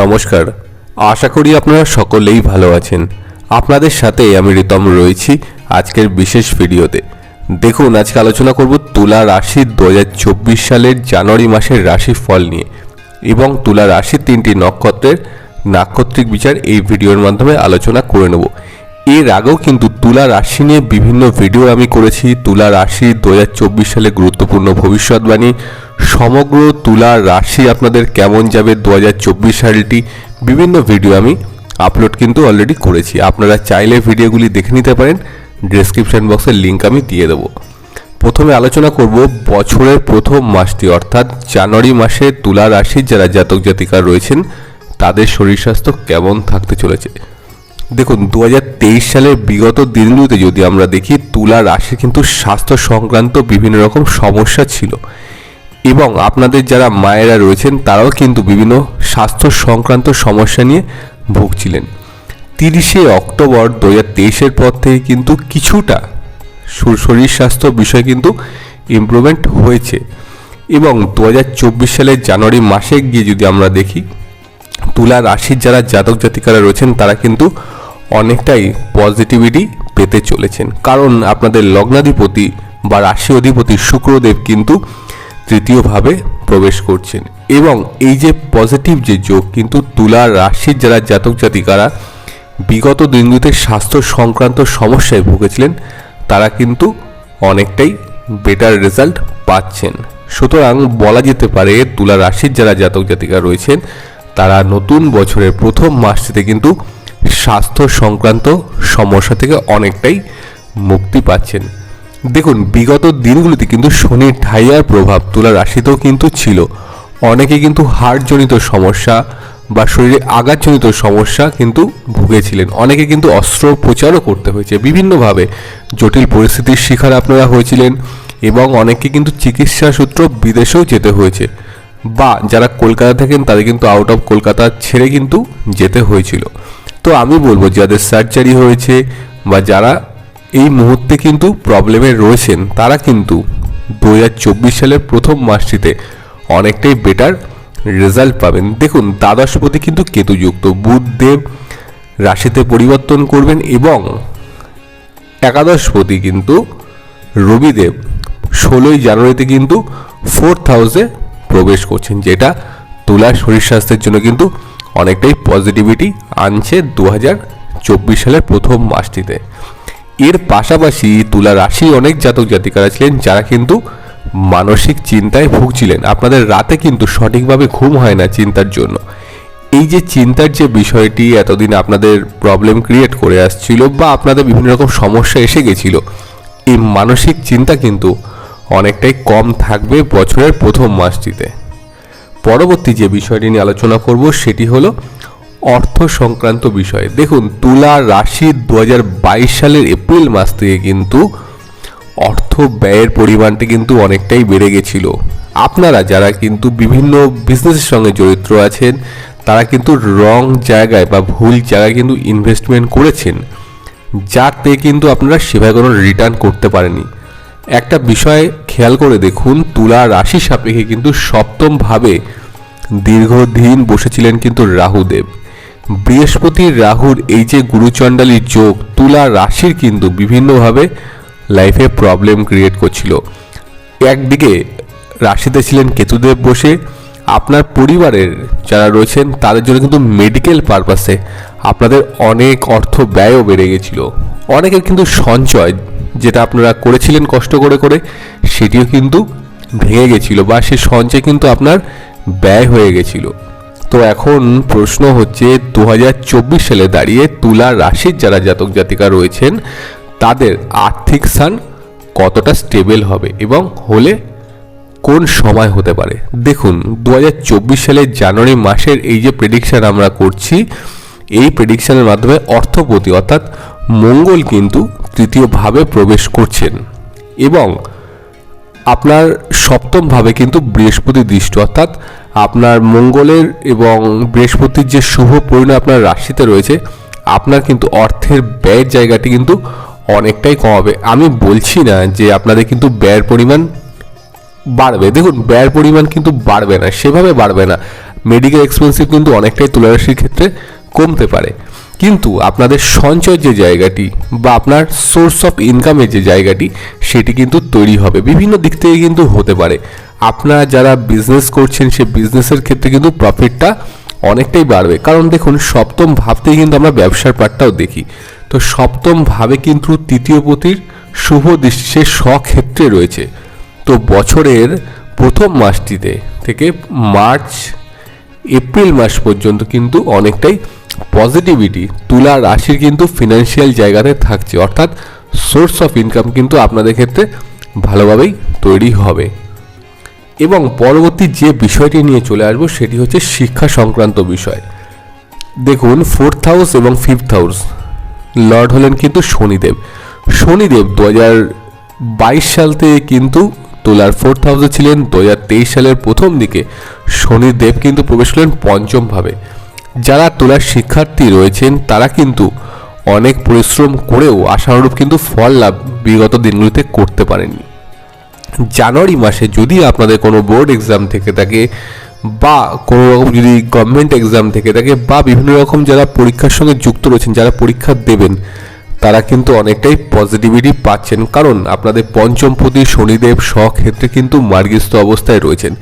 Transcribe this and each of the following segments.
নমস্কার। আশা করি আপনারা সকলেই ভালো আছেন। আপনাদের সাথে আমি রিতম রয়েছি আজকের বিশেষ ভিডিওতে। দেখুন, আজকে আলোচনা করব তুলা রাশির দু হাজার চব্বিশ সালের জানুয়ারি মাসের রাশি ফল নিয়ে এবং তুলা রাশির তিনটি নক্ষত্রের নাক্ষত্রিক বিচার এই ভিডিওর মাধ্যমে আলোচনা করে নেব। এর আগেও কিন্তু তুলা রাশি নিয়ে বিভিন্ন ভিডিও আমি করেছি। তুলা রাশি দু হাজার চব্বিশ সালে গুরুত্বপূর্ণ ভবিষ্যৎবাণী। সমগ্র তুলা রাশি আপনাদের কেমন যাবে দু হাজার চব্বিশ সালটি বিভিন্ন ভিডিও আমি আপলোড কিন্তু অলরেডি করেছি। আপনারা চাইলে ভিডিওগুলি দেখে নিতে পারেন। ডেসক্রিপশন বক্সের লিঙ্ক আমি দিয়ে দেবো। প্রথমে আলোচনা করব বছরের প্রথম মাসটি, অর্থাৎ জানুয়ারি মাসে তুলা রাশির যারা জাতক জাতিকা রয়েছেন, তাদের শরীর স্বাস্থ্য কেমন থাকতে চলেছে? দেখুন দু হাজার তেইশ সালের বিগত দিনগুলোতে যদি আমরা দেখি, তুলা রাশি কিন্তু স্বাস্থ্য সংক্রান্ত বিভিন্ন রকম সমস্যা ছিল। এবং আপনাদের যারা মায়েরা রয়েছেন, তারাও কিন্তু বিভিন্ন স্বাস্থ্য সংক্রান্ত সমস্যা নিয়ে ভুগছিলেন। তিরিশে অক্টোবর দু হাজার পর থেকে কিন্তু কিছুটা শরীর স্বাস্থ্য বিষয় কিন্তু ইমপ্রুভমেন্ট হয়েছে। এবং দু হাজার চব্বিশ সালের জানুয়ারি মাসে গিয়ে যদি আমরা দেখি, তুলা রাশির যারা জাতক জাতিকারা রয়েছেন, তারা কিন্তু অনেকটাই পজিটিভিটি পেতে চলেছেন। কারণ আপনাদের লগ্নাধিপতি বা রাশি অধিপতি শুক্রদেব কিন্তু তৃতীয়ভাবে প্রবেশ করছেন। এবং এই যে পজিটিভ যে যোগ কিন্তু তুলা রাশির যারা জাতক জাতিকারা বিগত দিনগুলিতে স্বাস্থ্য সংক্রান্ত সমস্যায় ভুগেছিলেন, তারা কিন্তু অনেকটাই বেটার রেজাল্ট পাচ্ছেন। সুতরাং বলা যেতে পারে, তুলা রাশির যারা জাতক জাতিকা রয়েছেন, তারা নতুন বছরের প্রথম মাসটিতে কিন্তু স্বাস্থ্য সংক্রান্ত সমস্যা থেকে অনেকটাই মুক্তি পাচ্ছেন। দেখুন, বিগত দিনগুলিতে কিন্তু শনির ঢাইয়ার প্রভাব তুলা রাশিতেও কিন্তু ছিল। অনেকে কিন্তু হার্টজনিত সমস্যা বা শরীরে আঘাতজনিত সমস্যা কিন্তু ভুগেছিলেন। অনেকে কিন্তু অস্ত্রোপচারও করতে হয়েছে। বিভিন্নভাবে জটিল পরিস্থিতির শিকার আপনারা হয়েছিলেন এবং অনেকে কিন্তু চিকিৎসা সূত্র বিদেশেও যেতে হয়েছে বা যারা কলকাতা থাকেন তাদের কিন্তু আউট অফ কলকাতা ছেড়ে কিন্তু যেতে হয়েছিল। তো আমি বলব, যাদের সার্জারি হয়েছে বা যারা এই মুহূর্তে কিন্তু প্রবলেমে রয়েছেন, তারা কিন্তু দু হাজার চব্বিশ সালের প্রথম মাসটিতে অনেকটাই বেটার রেজাল্ট পাবেন। দেখুন দ্বাদশপতি কিন্তু কেতুযুক্ত বুধদেব রাশিতে পরিবর্তন করবেন এবং একাদশপতি কিন্তু রবিদেব ষোলোই জানুয়ারিতে কিন্তু ফোর্থ হাউসে প্রবেশ করছেন, যেটা তুলা শরীর স্বাস্থ্যের জন্য কিন্তু অনেকটাই পজিটিভিটি আনছে দু চব্বিশ সালের প্রথম মাসটিতে। এর পাশাপাশি তুলা রাশি অনেক জাতক জাতিকারা ছিলেন যারা কিন্তু মানসিক চিন্তায় ভুগছিলেন। আপনাদের রাতে কিন্তু সঠিকভাবে ঘুম হয় না চিন্তার জন্য। এই যে চিন্তার যে বিষয়টি এতদিন আপনাদের প্রবলেম ক্রিয়েট করে আসছিল বা আপনাদের বিভিন্ন রকম সমস্যা এসে গেছিল, এই মানসিক চিন্তা কিন্তু অনেকটাই কম থাকবে বছরের প্রথম মাসটিতে। পরবর্তী যে বিষয়টি নিয়ে আলোচনা করব, সেটি হলো অর্থ সংক্রান্ত বিষয়। দেখুন, তুলা রাশি দু হাজার বাইশ সালের এপ্রিল মাস থেকে কিন্তু অর্থ ব্যয়ের পরিমাণটি কিন্তু অনেকটাই বেড়ে গেছিল। আপনারা যারা কিন্তু বিভিন্ন বিজনেসের সঙ্গে জড়িত আছেন, তারা কিন্তু রং জায়গায় বা ভুল জায়গায় কিন্তু ইনভেস্টমেন্ট করেছেন যাতে কিন্তু আপনারা সেভাবে কোনো রিটার্ন করতে পারেনি একটা বিষয় খেয়াল করে দেখুন, তুলা রাশি সাপেক্ষে কিন্তু সপ্তমভাবে দীর্ঘদিন বসেছিলেন কিন্তু রাহুদেব। বৃহস্পতির রাহুর এই যে গুরুচণ্ডালীর যোগ, তুলা রাশির কিন্তু বিভিন্নভাবে লাইফে প্রবলেম ক্রিয়েট করছিল। একদিকে রাশিতে ছিলেন কেতুদেব বসে, আপনার পরিবারের যারা রয়েছেন, তাদের জন্য কিন্তু মেডিকেল পারপাসে আপনাদের অনেক অর্থ ব্যয়ও বেড়ে গেছিল। অনেকের কিন্তু সঞ্চয় যেটা আপনারা করেছিলেন কষ্ট করে করে, সেটিও কিন্তু ভেঙে গেছিল বা সে সঞ্চয় কিন্তু আপনার ব্যয় হয়ে গেছিল। তো এখন প্রশ্ন হচ্ছে দু হাজার চব্বিশ সালে দাঁড়িয়ে তুলা রাশির যারা জাতক জাতিকা রয়েছেন, তাদের আর্থিক স্থান কতটা স্টেবল হবে এবং হলে কোন সময় হতে পারে? দেখুন দু হাজার চব্বিশ সালের জানুয়ারি মাসের এই যে প্রেডিকশন আমরা করছি এই প্রেডিকশনের মাধ্যমে অর্থপতি, অর্থাৎ মঙ্গল কিন্তু তৃতীয়ভাবে প্রবেশ করছেন। এবং আপনার সপ্তমভাবে কিন্তু বৃহস্পতি দৃষ্ট, অর্থাৎ আপনার মঙ্গলের এবং বৃহস্পতির যে শুভ পরিণয় আপনার রাশিতে রয়েছে, আপনার কিন্তু অর্থের ব্যয়ের জায়গাটি কিন্তু অনেকটাই কমাবে আমি বলছি না যে আপনাদের কিন্তু ব্যয়ের পরিমাণ বাড়বে। দেখুন, ব্যয়ের পরিমাণ কিন্তু বাড়বে না, সেভাবে বাড়বে না। মেডিকেল এক্সপেন্সিভ কিন্তু অনেকটাই তুলারাশির ক্ষেত্রে কমতে পারে। কিন্তু আপনাদের সঞ্চয় যে জায়গাটি বা আপনার সোর্স অফ ইনকামের যে জায়গাটি, সেটি কিন্তু তৈরি হবে। বিভিন্ন দিক থেকে কিন্তু হতে পারে। আপনারা যারা বিজনেস করছেন, সে বিজনেসের ক্ষেত্রে কিন্তু প্রফিটটা অনেকটাই বাড়বে। কারণ দেখুন, সপ্তম ভাবতেই কিন্তু আমরা ব্যবসার পার্টটাও দেখি। তো সপ্তম ভাবে কিন্তু তৃতীয় পতির শুভ দৃষ্টি সে স্বক্ষেত্রে রয়েছে। তো বছরের প্রথম মাসটিতে থেকে মার্চ, এপ্রিল মাস পর্যন্ত কিন্তু অনেকটাই পজিটিভিটি তুলা রাশির কিন্তু ফিনান্সিয়াল জায়গাতে থাকছে। অর্থাৎ সোর্স অফ ইনকাম কিন্তু আপনাদের ক্ষেত্রে ভালোভাবেই তৈরি হবে। এবং পরবর্তী যে বিষয়টি নিয়ে চলে আসব সেটি হচ্ছে শিক্ষা সংক্রান্ত বিষয়। দেখুন ফোর্থ হাউস এবং ফিফথ হাউস লর্ড হলেন কিন্তু শনিদেব। শনিদেব দু হাজার বাইশ সাল থেকে কিন্তু তোলার ফোর্থ হাউসে ছিলেন। দু হাজার তেইশ সালের প্রথম দিকে শনিদেব কিন্তু প্রবেশ করলেন পঞ্চমভাবে যারা তোলার শিক্ষার্থী রয়েছেন, তারা কিন্তু অনেক পরিশ্রম করেও আশানুরূপ কিন্তু ফল লাভ বিগত দিনগুলিতে করতে পারেননি। জানুয়ারি মাসে যদি আপনাদের কোনো বোর্ড এক্সাম থেকে থাকে বা কোনো রকম যদি গভর্নমেন্ট এক্সাম থেকে থাকে বা বিভিন্ন রকম যারা পরীক্ষার সঙ্গে যুক্ত রয়েছেন, যারা পরীক্ষা দেবেন, তারা কিন্তু অনেকটাই পজিটিভিটি পাচ্ছেন। কারণ আপনাদের পঞ্চমপতি শনিদেব স্বক্ষেত্রে কিন্তু মার্গস্থ অবস্থায় রয়েছেন।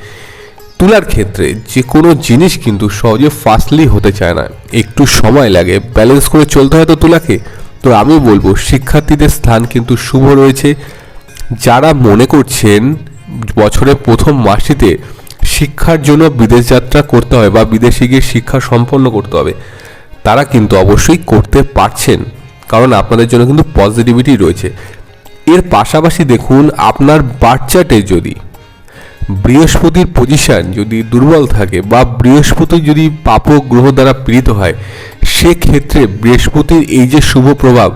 তুলার ক্ষেত্রে যে কোনো জিনিস কিন্তু সহজে ফাস্টলি হতে চায় না। একটু সময় লাগে ব্যালেন্স করে চলতে হয় তো তুলাকে। তো আমি বলব, শিক্ষার্থীদের স্থান কিন্তু শুভ রয়েছে। যারা মনে করছেন বছরের প্রথম মাসটিতে শিক্ষার জন্য বিদেশ যাত্রা করতে হয় বা বিদেশে গিয়ে শিক্ষা সম্পন্ন করতে হবে, তারা কিন্তু অবশ্যই করতে পারছেন। কারণ আপনাদের জন্য কিন্তু পজিটিভিটি রয়েছে। এর পাশাপাশি দেখুন, আপনার বাচ্চাটে যদি বৃহস্পতির পজিশন যদি দুর্বল থাকে বা বৃহস্পতি যদি পাপক গ্রহ দ্বারা পীড়িত হয়, সেক্ষেত্রে বৃহস্পতির এই যে শুভ প্রভাব,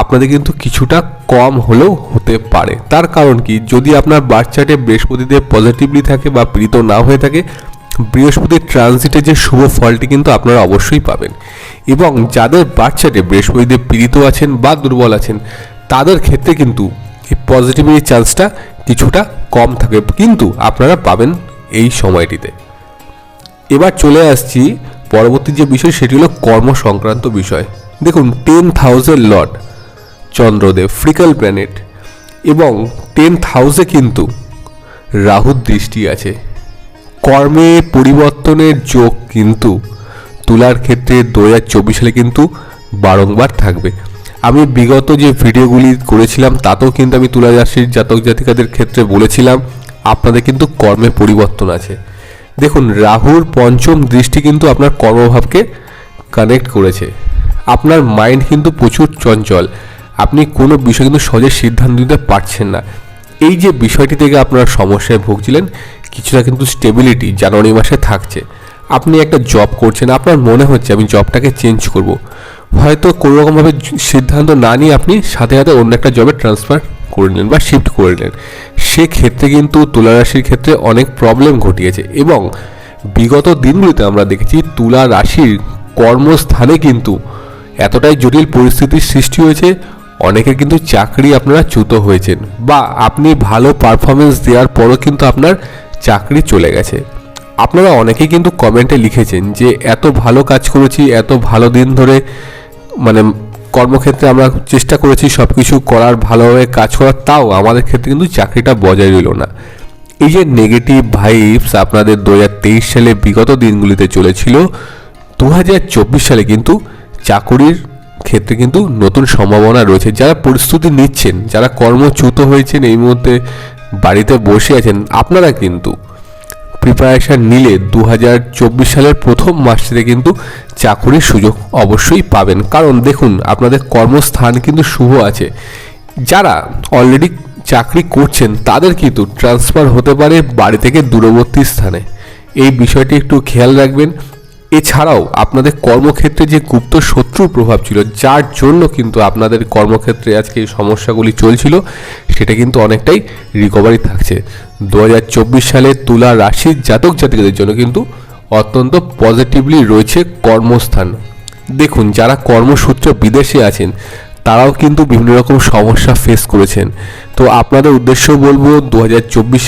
আপনাদের কিন্তু কিছুটা কম হলেও হতে পারে। তার কারণ কি? যদি আপনার বাচ্চাটে বৃহস্পতিদেব পজিটিভলি থাকে বা পীড়িত না হয়ে থাকে, বৃহস্পতির ট্রানজিটে যে শুভ ফলটি কিন্তু আপনারা অবশ্যই পাবেন। এবং যাদের বাচ্চাটে বৃহস্পতিদেব পীড়িত আছেন বা দুর্বল আছেন, তাদের ক্ষেত্রে কিন্তু এই পজিটিভিটির চান্সটা কিছুটা কম থাকে। কিন্তু আপনারা পাবেন এই সময়টিতে। এবার চলে আসছি পরবর্তী যে বিষয়, সেটি হলো কর্ম সংক্রান্ত বিষয়। দেখুন টেন থাউজেন্ড লর্ড চন্দ্রদেব ফ্রিকাল প্ল্যানেট এবং টেন হাউসে কিন্তু রাহুর দৃষ্টি আছে। কর্মে পরিবর্তনের যোগ কিন্তু তুলার ক্ষেত্রে দু হাজার চব্বিশ সালে কিন্তু বারংবার থাকবে। আমি বিগত যে ভিডিওগুলি করেছিলাম, তাতেও কিন্তু আমি তুলা রাশির জাতক জাতিকাদের ক্ষেত্রে বলেছিলাম, আপনাদের কিন্তু কর্মে পরিবর্তন আছে। দেখুন, রাহুর পঞ্চম দৃষ্টি কিন্তু আপনার কর্মভাবকে কানেক্ট করেছে। আপনার মাইন্ড কিন্তু প্রচুর চঞ্চল। আপনি কোনো বিষয় কিন্তু সহজে সিদ্ধান্ত নিতে পারছেন না। এই যে বিষয়টি থেকে আপনারা সমস্যায় ভুগছিলেন, কিছুটা কিন্তু স্টেবিলিটি জানুয়ারি মাসে থাকছে। আপনি একটা জব করছেন, আপনার মনে হচ্ছে আমি জবটাকে চেঞ্জ করব। হয়তো কোনো রকমভাবে সিদ্ধান্ত না নিয়ে আপনি সাথে সাথে অন্য একটা জবে ট্রান্সফার করে নিলেন বা শিফট করে নিলেন। সেক্ষেত্রে কিন্তু তুলা রাশির ক্ষেত্রে অনেক প্রবলেম ঘটিয়েছে এবং বিগত দিনগুলিতে আমরা দেখেছি তুলা রাশির কর্মস্থানে কিন্তু এতটাই জটিল পরিস্থিতির সৃষ্টি হয়েছে অনেকের কিন্তু চাকরি আপনারা চ্যুত হয়েছেন বা আপনি ভালো পারফরমেন্স দেওয়ার পরও কিন্তু আপনার চাকরি চলে গেছে। আপনারা অনেকেই কিন্তু কমেন্টে লিখেছেন যে, এত ভালো কাজ করেছি, এত ভালো দিন ধরে মানে কর্মক্ষেত্রে আমরা চেষ্টা করেছি সব কিছু করার, ভালোভাবে কাজ করার, তাও আমাদের ক্ষেত্রে কিন্তু চাকরিটা বজায় রইল না। এই যে নেগেটিভ ভাইবস আপনাদের দু হাজার তেইশ সালে বিগত দিনগুলিতে চলেছিল দু হাজার চব্বিশ সালে কিন্তু চাকুরির ক্ষেত্রে কিন্তু নতুন সম্ভাবনা রয়েছে। যারা প্রস্তুতি নিচ্ছেন, যারা কর্মচ্যুত হয়েছেন এই মুহূর্তে বাড়িতে বসে আছেন, আপনারা কিন্তু প্রিপারেশান নিলে দু হাজার চব্বিশ সালের প্রথম মাসটিতে কিন্তু চাকরির সুযোগ অবশ্যই পাবেন। কারণ দেখুন, আপনাদের কর্মস্থান কিন্তু শুভ আছে। যারা অলরেডি চাকরি করছেন, তাদের কিন্তু ট্রান্সফার হতে পারে বাড়ি থেকে দূরবর্তী স্থানে। এই বিষয়টি একটু খেয়াল রাখবেন। এছাড়াও আপনাদের কর্মক্ষেত্রে যে গুপ্ত শত্রুর প্রভাব ছিল, যার জন্য কিন্তু আপনাদের কর্মক্ষেত্রে আজকে সমস্যাগুলি চলছিল, সেটা কিন্তু অনেকটাই রিকভারি থাকছে। দু হাজার চব্বিশ সালে তুলা রাশির জাতক জাতিকাদের জন্য কিন্তু অত্যন্ত পজিটিভলি রয়েছে কর্মস্থান। দেখুন, যারা কর্মসূত্র বিদেশে আছেন, তারাও কিন্তু বিভিন্ন রকম সমস্যা ফেস করেছেন। তো আপনাদের উদ্দেশ্য বলব, দু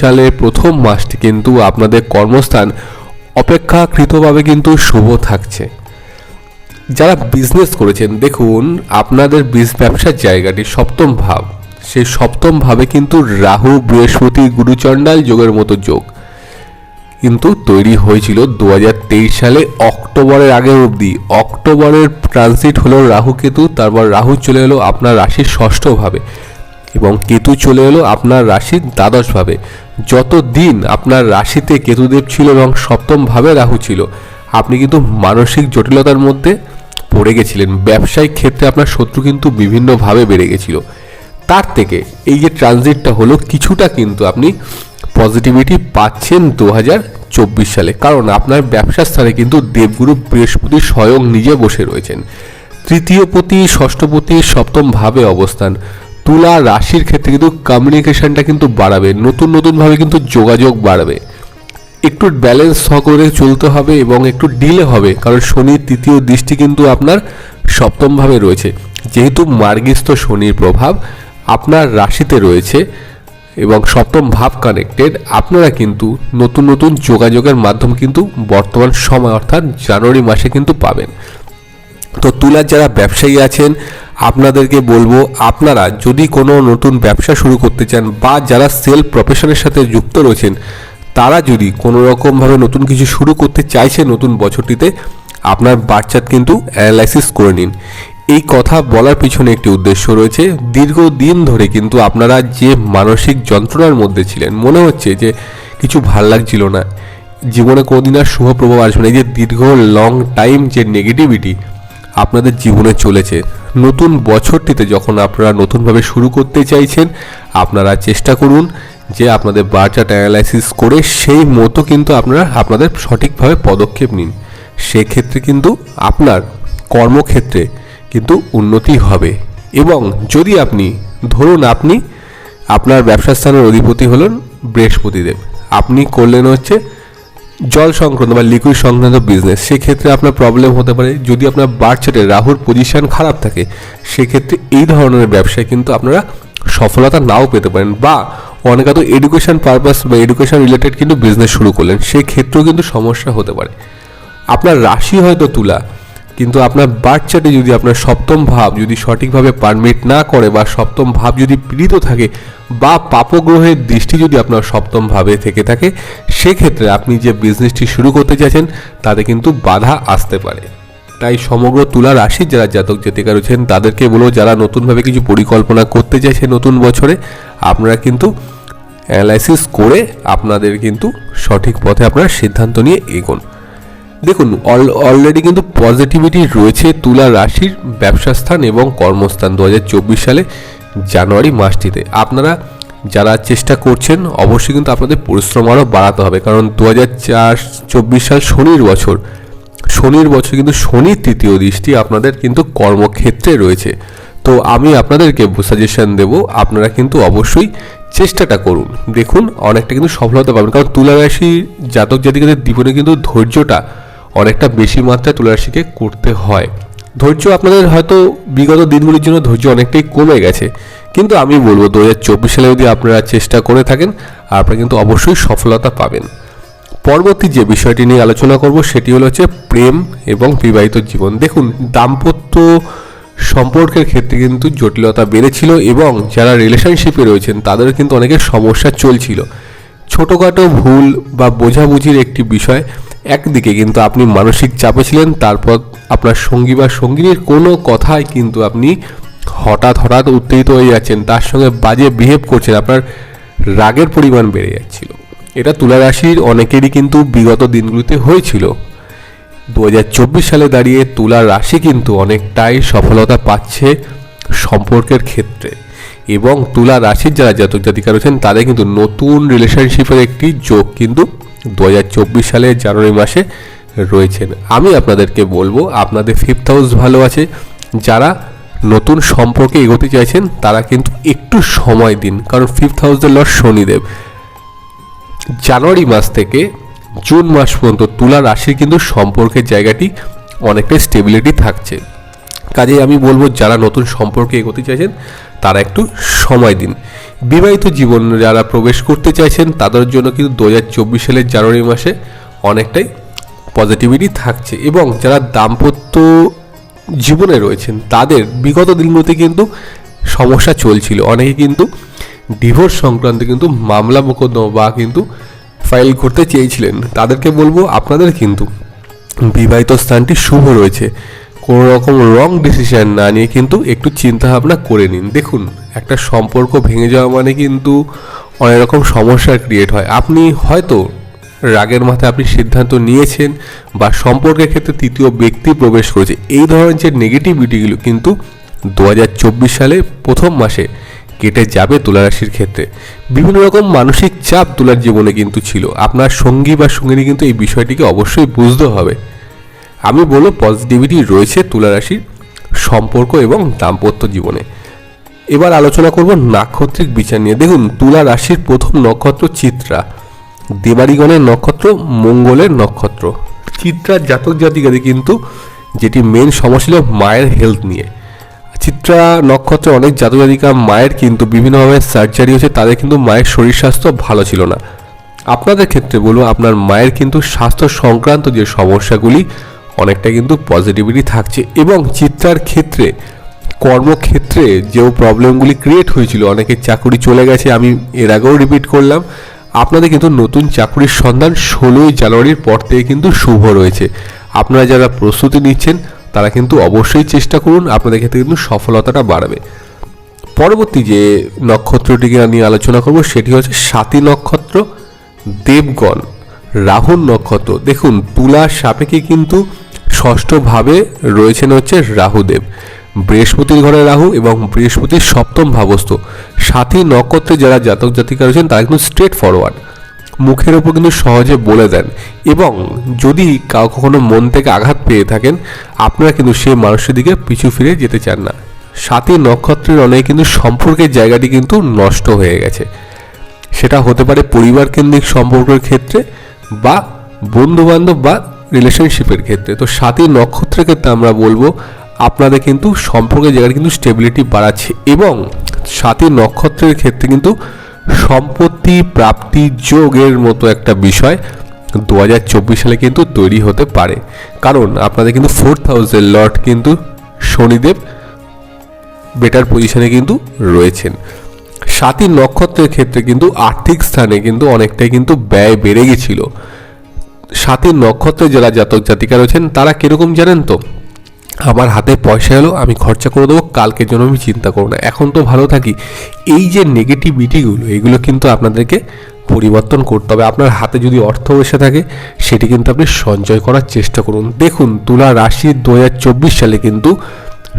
সালে প্রথম মাসটি কিন্তু আপনাদের কর্মস্থান অপেক্ষাকৃতভাবে কিন্তু শুভ থাকছে। যারা বিজনেস করেছেন, দেখুন, আপনাদের ব্যবসার জায়গাটি সপ্তম ভাব। সেই সপ্তম ভাবে কিন্তু রাহু, বৃহস্পতি, গুরুচণ্ডাল যোগের মতো যোগ। কিন্তু তৈরি হয়েছিল দু হাজার তেইশ সালে অক্টোবরের আগে অবধি। অক্টোবরের ট্রানজিট হলো রাহু কেতু, তারপর রাহু চলে এলো আপনার রাশির ষষ্ঠভাবে এবং কেতু চলে এলো আপনার রাশির দ্বাদশভাবে। যত দিন আপনার রাশিতে কেতুদেব ছিল এবং সপ্তমভাবে রাহু ছিল, আপনি কিন্তু মানসিক জটিলতার মধ্যে পড়ে গেছিলেন। ব্যবসায়িক ক্ষেত্রে আপনার শত্রু কিন্তু বিভিন্নভাবে বেড়ে গেছিল। তার থেকে এই যে ট্রানজিটটা হলো, কিছুটা কিন্তু আপনি পজিটিভিটি পাচ্ছেন দু চব্বিশ সালে। কারণ আপনার ব্যবসার স্থানে কিন্তু দেবগুরু বৃহস্পতি স্বয়ং নিজে বসে রয়েছেন। তৃতীয় পতি ষষ্ঠপতি সপ্তম ভাবে অবস্থান। তুলা রাশির ক্ষেত্রে কিন্তু কমিউনিকেশনটা কিন্তু বাড়াবে। নতুন, নতুনভাবে কিন্তু যোগাযোগ বাড়বে। একটু ব্যালেন্স করে চলতে হবে এবং একটু ডিলে হবে, কারণ শনির তৃতীয় দৃষ্টি কিন্তু আপনার সপ্তমভাবে রয়েছে। যেহেতু মার্গিস্থ শনির প্রভাব আপনার রাশিতে রয়েছে এবং সপ্তম ভাব কানেক্টেড আপনারা কিন্তু নতুন নতুন যোগাযোগের মাধ্যম কিন্তু বর্তমান সময়, অর্থাৎ জানুয়ারি মাসে কিন্তু পাবেন। তো তুলার যারা ব্যবসায়ী আছেন আপনাদেরকে বলব, আপনারা যদি কোনো নতুন ব্যবসা শুরু করতে চান বা যারা সেল প্রফেশনের সাথে যুক্ত রয়েছেন, তারা যদি কোনো রকমভাবে নতুন কিছু শুরু করতে চাইছে নতুন বছরটিতে, আপনার বাচ্চাত কিন্তু অ্যানালাইসিস করে নিন। এই কথা বলার পিছনে একটি উদ্দেশ্য রয়েছে। দীর্ঘদিন ধরে কিন্তু আপনারা যে মানসিক যন্ত্রণার মধ্যে ছিলেন, মনে হচ্ছে যে কিছু ভালো লাগছিল না। জীবনে কোনোদিন আর শুভ প্রভাব আসবে না। এই যে দীর্ঘ লং টাইম যে নেগেটিভিটি আপনাদের জীবনে চলেছে। নতুন বছরটিতে যখন আপনারা নতুনভাবে শুরু করতে চাইছেন, আপনারা চেষ্টা করুন যে আপনাদের বার্চার্ট অ্যানালাইসিস করে সেই মতো কিন্তু আপনারা আপনাদের সঠিকভাবে পদক্ষেপ নিন। সেক্ষেত্রে কিন্তু আপনার কর্মক্ষেত্রে কিন্তু উন্নতি হবে। এবং যদি আপনি, ধরুন আপনি, আপনার ব্যবসা স্থানের অধিপতি হলেন বৃহস্পতিদেব। আপনি করলেন হচ্ছে জল সংক্রান্ত বা লিকুইড সংক্রান্ত বিজনেস সেক্ষেত্রে আপনার প্রবলেম হতে পারে। যদি আপনার বার্চার্টে রাহুর পজিশন খারাপ থাকে, সেক্ষেত্রে এই ধরনের ব্যবসায় কিন্তু আপনারা সফলতা নাও পেতে পারেন বা অনেকে তো এডুকেশান পারপাস বা এডুকেশান রিলেটেড কিন্তু বিজনেস শুরু করলেন, সেক্ষেত্রেও কিন্তু সমস্যা হতে পারে। আপনার রাশি হয়তো তুলা কিন্তু আপনার বার্থ চার্টে যদি আপনার সপ্তম ভাব যদি সঠিকভাবে পারমিট না করে বা সপ্তম ভাব যদি পীড়িত থাকে বা পাপগ্রহের দৃষ্টি যদি আপনার সপ্তম ভাবে থেকে থাকে, সেক্ষেত্রে আপনি যে বিজনেসটি শুরু করতে চাইছেন, তাতে কিন্তু বাধা আসতে পারে। তাই সমগ্র তুলা রাশির যারা জাতক জাতিকা রয়েছেন, তাদেরকে বলব যারা নতুনভাবে কিছু পরিকল্পনা করতে চাইছে নতুন বছরে, আপনারা কিন্তু অ্যানালাইসিস করে আপনাদের কিন্তু সঠিক পথে আপনারা সিদ্ধান্ত নিয়ে এগোন। দেখুন অলরেডি কিন্তু পজিটিভিটি রয়েছে তুলা রাশির ব্যবসা স্থান এবং কর্মস্থান দু হাজার চব্বিশ সালে জানুয়ারি মাসটিতে। আপনারা যারা চেষ্টা করছেন, অবশ্যই কিন্তু আপনাদের পরিশ্রম আরও বাড়াতে হবে। কারণ দু হাজার সাল শনির বছর। শনির বছর কিন্তু শনির তৃতীয় দৃষ্টি আপনাদের কিন্তু কর্মক্ষেত্রে রয়েছে। তো আমি আপনাদেরকে সাজেশন দেব, আপনারা কিন্তু অবশ্যই চেষ্টাটা করুন। দেখুন, অনেকটা কিন্তু সফলতা পাবেন। কারণ তুলা রাশি জাতক জাতিকাদের জীবনে কিন্তু ধৈর্যটা অনেকটা বেশি মাত্রায় তুলারাশিকে করতে হয়। ধৈর্য আপনাদের হয়তো বিগত দিনগুলির জন্য ধৈর্য অনেকটাই কমে গেছে। কিন্তু আমি বলব দু হাজার চব্বিশ সালে যদি আপনারা চেষ্টা করে থাকেন, আপনারা কিন্তু অবশ্যই সফলতা পাবেন। পরবর্তী যে বিষয়টি নিয়ে আলোচনা করব, সেটি হলো হচ্ছে প্রেম এবং বিবাহিত জীবন। দেখুন, দাম্পত্য সম্পর্কের ক্ষেত্রে কিন্তু জটিলতা বেড়েছিল এবং যারা রিলেশনশিপে রয়েছেন তাদের কিন্তু অনেকের সমস্যা চলছিল। ছোটোখাটো ভুল বা বোঝাবুঝির একটি বিষয় একদিকে কিন্তু আপনি মানসিক চাপে ছিলেন, তারপর আপনার সঙ্গী বা সঙ্গিনীর কোনো কথায় কিন্তু আপনি হঠাৎ হঠাৎ উত্তেজিত হয়ে যাচ্ছেন, তার সঙ্গে বাজে বিহেভ করছেন, আপনার রাগের পরিমাণ বেড়ে যাচ্ছিল। এটা তুলা রাশির অনেকেরই কিন্তু বিগত দিনগুলিতে হয়েছিল। দু হাজার চব্বিশ সালে দাঁড়িয়ে তুলা রাশি কিন্তু অনেকটাই সফলতা পাচ্ছে সম্পর্কের ক্ষেত্রে। এবং তুলা রাশির যারা জাতক জাতিকা রয়েছেন, তাদের কিন্তু নতুন রিলেশনশিপের একটি যোগ কিন্তু দু সালে জানুয়ারি মাসে রয়েছেন। আমি আপনাদেরকে বলব, আপনাদের ফিফথ হাউস ভালো আছে। যারা নতুন সম্পর্কে এগোতে চাইছেন, তারা কিন্তু একটু সময় দিন, কারণ ফিফথ হাউসের লর্ড শনিদেব। জানুয়ারি মাস থেকে জুন মাস পর্যন্ত তুলা রাশির কিন্তু সম্পর্কের জায়গাটি অনেকটাই স্টেবিলিটি থাকছে। কাজেই আমি বলব, যারা নতুন সম্পর্কে এগোতে চাইছেন, তারা একটু সময় দিন। বিবাহিত জীবন যারা প্রবেশ করতে চাইছেন, তাদের জন্য কিন্তু দু হাজার চব্বিশ সালের জানুয়ারি মাসে অনেকটাই পজিটিভিটি থাকছে এবং যারা দাম্পত্য জীবনে রয়েছেন, তাদের বিগত দিনগুলোতে কিন্তু সমস্যা চলছিল। অনেকে কিন্তু ডিভোর্স সংক্রান্ত কিন্তু মামলা মোকদ্দমা বা কিন্তু ফাইল করতে চেয়েছিলেন। তাদেরকে বলব, আপনাদের কিন্তু বিবাহিত স্থানটি শুভ রয়েছে। কোনো রকম রং ডিসিশন না নিয়ে কিন্তু একটু চিন্তা ভাবনা করে নিন। দেখুন, একটা সম্পর্ক ভেঙে যাওয়া মানে কিন্তু অনেক রকম সমস্যার ক্রিয়েট হয়। আপনি হয়তো রাগের মাথায় আপনি সিদ্ধান্ত নিয়েছেন বা সম্পর্কের ক্ষেত্রে তৃতীয় ব্যক্তি প্রবেশ করেছে। এই ধরনের যে নেগেটিভিটিগুলো কিন্তু দু হাজার চব্বিশ সালে প্রথম মাসে কেটে যাবে তুলা রাশির ক্ষেত্রে। বিভিন্ন রকম মানসিক চাপ তুলার জীবনে কিন্তু ছিল। আপনার সঙ্গী বা সঙ্গিনী কিন্তু এই বিষয়টিকে অবশ্যই বুঝতে হবে। আমি বলব পজিটিভিটি রয়েছে তুলা রাশির সম্পর্ক এবং দাম্পত্য জীবনে। এবার আলোচনা করব নাক্ষত্রিক বিচার নিয়ে। দেখুন তুলা রাশির প্রথম নক্ষত্র চিত্রা। দেবারিগণের নক্ষত্র, মঙ্গলের নক্ষত্র। চিত্রার জাতক জাতিকাদের কিন্তু যেটি মেন সমস্যা ছিল মায়ের হেলথ নিয়ে। চিত্রা নক্ষত্রে অনেক জাতক জাতিকা মায়ের কিন্তু বিভিন্নভাবে সার্জারি হচ্ছে তাদের কিন্তু মায়ের শরীর স্বাস্থ্য ভালো ছিল না। আপনাদের ক্ষেত্রে বলুন আপনার মায়ের কিন্তু স্বাস্থ্য সংক্রান্ত যে সমস্যাগুলি অনেকটা কিন্তু পজিটিভিটি থাকছে এবং চিত্রার ক্ষেত্রে, কর্মক্ষেত্রে যে প্রবলেমগুলি ক্রিয়েট হয়েছিল, অনেকের চাকরি চলে গেছে, আমি এর আগেও রিপিট করলাম। আপনাদের কিন্তু নতুন চাকরির সন্ধান ষোলোই জানুয়ারির পর থেকে কিন্তু শুভ রয়েছে। আপনারা যারা প্রস্তুতি নিচ্ছেন, তারা কিন্তু অবশ্যই চেষ্টা করুন, আপনাদের ক্ষেত্রে কিন্তু সফলতাটা বাড়বে। পরবর্তী যে নক্ষত্রটিকে আমি আলোচনা করব, সেটি হচ্ছে সাতী নক্ষত্র, দেবগণ। রাহুর নক্ষত্র। দেখুন, তুলার সাপেক্ষে কিন্তু ষষ্ঠভাবে রয়েছেন হচ্ছে রাহুদেব। বৃহস্পতির ঘরে রাহু এবং বৃহস্পতির সপ্তম ভাবস্থ। সাথী নক্ষত্রে যারা জাতক জাতিকা রয়েছেন, তারা কিন্তু স্ট্রেট ফরওয়ার্ড মুখের ওপর কিন্তু সহজে বলে দেন। এবং যদি কাউ কখনো মন থেকে আঘাত পেয়ে থাকেন, আপনারা কিন্তু সেই মানুষের দিকে পিছু ফিরে যেতে চান না। সাথী নক্ষত্রের অনেক কিন্তু সম্পর্কের জায়গাটি কিন্তু নষ্ট হয়ে গেছে। সেটা হতে পারে পরিবার কেন্দ্রিক সম্পর্কের ক্ষেত্রে বা বন্ধু বান্ধব বা রিলেশনশিপের ক্ষেত্রে। তো সাথী নক্ষত্রের ক্ষেত্রে আমরা বলব, আপনাদের কিন্তু সম্পর্কের জায়গায় কিন্তু স্টেবিলিটি বাড়াচ্ছে এবং সাথী নক্ষত্রের ক্ষেত্রে কিন্তু সম্পত্তি প্রাপ্তি যোগের মতো একটা বিষয় দু হাজার চব্বিশ সালে কিন্তু তৈরি হতে পারে। কারণ আপনাদের কিন্তু ফোর্থ হাউসের লর্ড কিন্তু শনিদেব বেটার পজিশনে কিন্তু রয়েছেন। সাতই নক্ষত্রের ক্ষেত্রে কিন্তু আর্থিক স্থানে কিন্তু অনেকটাই কিন্তু ব্যয় বেড়ে গেছিল। সাতই নক্ষত্রে যারা জাতক জাতিকা রয়েছেন, তারা কীরকম জানেন তো? আমার হাতে পয়সা এলো, আমি খরচা করে দেবো, কালকের জন্য আমি চিন্তা করব না। এখন তো ভালো থাকি। এই যে নেগেটিভিটিগুলো এগুলো কিন্তু আপনাদেরকে পরিবর্তন করতে হবে। আপনার হাতে যদি অর্থ এসে থাকে, সেটি কিন্তু আপনি সঞ্চয় করার চেষ্টা করুন। দেখুন, তুলা রাশি দু সালে কিন্তু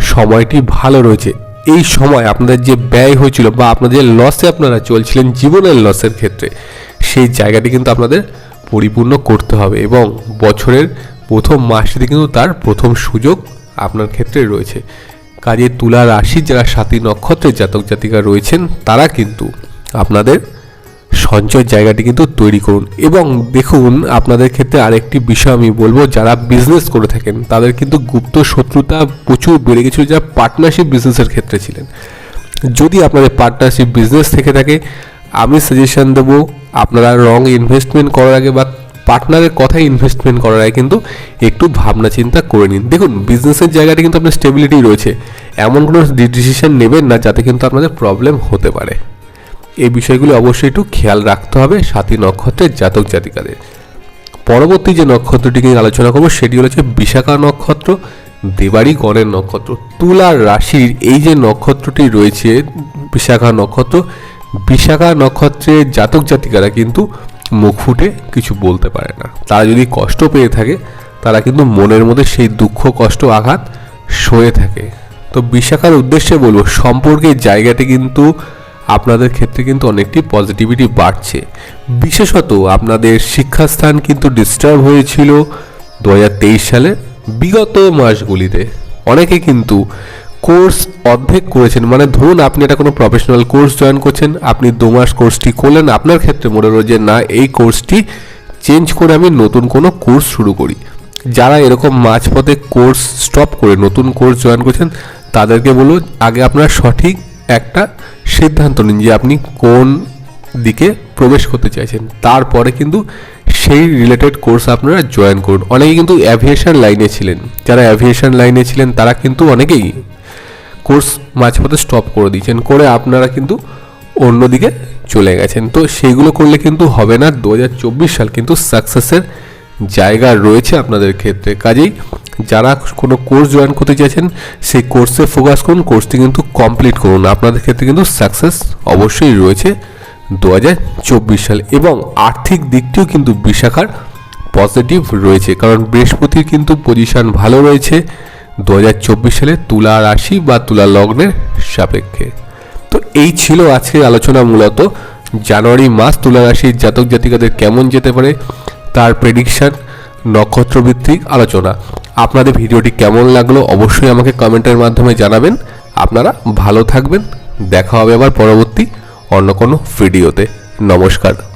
সময়টি ভালো রয়েছে। এই সময় আপনাদের যে ব্যয় হয়েছিল বা আপনাদের লসে আপনারা চলছিলেন জীবনের লসের ক্ষেত্রে, সেই জায়গাটি কিন্তু আপনাদের পরিপূর্ণ করতে হবে এবং বছরের প্রথম মাসটিতে কিন্তু তার প্রথম সুযোগ আপনার ক্ষেত্রে রয়েছে। কাজে তুলা রাশি যারা সাতী নক্ষত্রের জাতক জাতিকা রয়েছেন, তারা কিন্তু আপনাদের সঞ্চয় জায়গাটি কিন্তু তৈরি করুন। এবং দেখুন, আপনাদের ক্ষেত্রে আরেকটি বিষয় আমি বলব, যারা বিজনেস করে থাকেন, তাদের কিন্তু গুপ্ত শত্রুতা প্রচুর বেড়ে গেছিল যারা পার্টনারশিপ বিজনেসের ক্ষেত্রে ছিলেন। যদি আপনাদের পার্টনারশিপ বিজনেস থেকে থাকে, আমি সাজেশন দেবো, আপনারা রং ইনভেস্টমেন্ট করার আগে বা পার্টনারের কথায় ইনভেস্টমেন্ট করার আগে কিন্তু একটু ভাবনা চিন্তা করে নিন। দেখুন বিজনেসের জায়গাটা কিন্তু আপনার স্টেবিলিটি রয়েছে। এমন কোনো ডিসিশন নেবেন না, যাতে কিন্তু আপনাদের প্রবলেম হতে পারে। এই বিষয়গুলি অবশ্যই একটু খেয়াল রাখতে হবে সাতী নক্ষত্রের জাতক জাতিকাদের। পরবর্তী যে নক্ষত্রটিকে নিয়ে আলোচনা করব, সেটি হচ্ছে বিশাখা নক্ষত্র দেবাড়ি গণের নক্ষত্র। তুলার রাশির এই যে নক্ষত্রটি রয়েছে, বিশাখা নক্ষত্র, বিশাখা নক্ষত্রের জাতক জাতিকারা কিন্তু মুখ ফুটে কিছু বলতে পারে না। তারা যদি কষ্ট পেয়ে থাকে, তারা কিন্তু মনের মধ্যে সেই দুঃখ, কষ্ট, আঘাত সয়ে থাকে। তো বিশাখার উদ্দেশ্যে বলব, সম্পর্কের জায়গাটি কিন্তু আপনাদের ক্ষেত্রে কিন্তু অনেকটি পজিটিভিটি বাড়ছে। বিশেষত আপনাদের শিক্ষাস্থান কিন্তু ডিস্টার্ব হয়েছিল দু হাজার তেইশ সালে, বিগত মাসগুলিতে। অনেকে কিন্তু কোর্স অর্ধেক করেছেন মানে ধরুন আপনি এটা কোনো প্রফেশনাল কোর্স জয়েন করছেন, আপনি দু মাস কোর্সটি করলেন, আপনার ক্ষেত্রে মনে হলো যে, না, এই কোর্সটি চেঞ্জ করে আমি নতুন কোনো কোর্স শুরু করি। যারা এরকম মাঝপথে কোর্স স্টপ করে নতুন কোর্স জয়েন করছেন, তাদেরকে বলুন, আগে আপনার সঠিক একটা সিদ্ধান্ত নিন যে আপনি কোন দিকে প্রবেশ করতে চাইছেন। তারপরে কিন্তু সেই রিলেটেড কোর্স আপনারা জয়েন করুন। অনেকে কিন্তু অ্যাভিয়েশন লাইনে ছিলেন। যারা অ্যাভিয়েশন লাইনে ছিলেন, তারা কিন্তু অনেকেই কোর্স মাঝপথে স্টপ করে দিয়েছেন, করে আপনারা কিন্তু অন্যদিকে চলে গেছেন। তো সেইগুলো করলে কিন্তু হবে না। দু হাজার চব্বিশ সাল কিন্তু সাকসেসের জায়গা রয়েছে আপনাদের ক্ষেত্রে। কাজেই যারা কোনো কোর্স জয়েন করতে চাইছেন, সেই কোর্সে ফোকাস করুন কোর্সটি কিন্তু কমপ্লিট করুন। আপনাদের ক্ষেত্রে কিন্তু সাকসেস অবশ্যই রয়েছে দু সালে। এবং আর্থিক দিকটিও কিন্তু বিশাখার পজিটিভ রয়েছে। কারণ বৃহস্পতির কিন্তু পজিশন ভালো রয়েছে দু হাজার চব্বিশ সালে তুলা রাশি বা তুলা লগ্নের সাপেক্ষে। তো এই ছিল আজকের আলোচনা মূলত। জানুয়ারি মাস তুলা রাশির জাতক জাতিকাদের কেমন যেতে পারে তার প্রেডিকশন নক্ষত্রভিত্তিক আলোচনা। আপনাদের ভিডিওটি কেমন লাগল অবশ্যই আমাকে কমেন্টের মাধ্যমে জানাবেন। আপনারা ভালো থাকবেন। দেখা হবে আবার পরবর্তী অন্য কোনো ভিডিওতে। নমস্কার।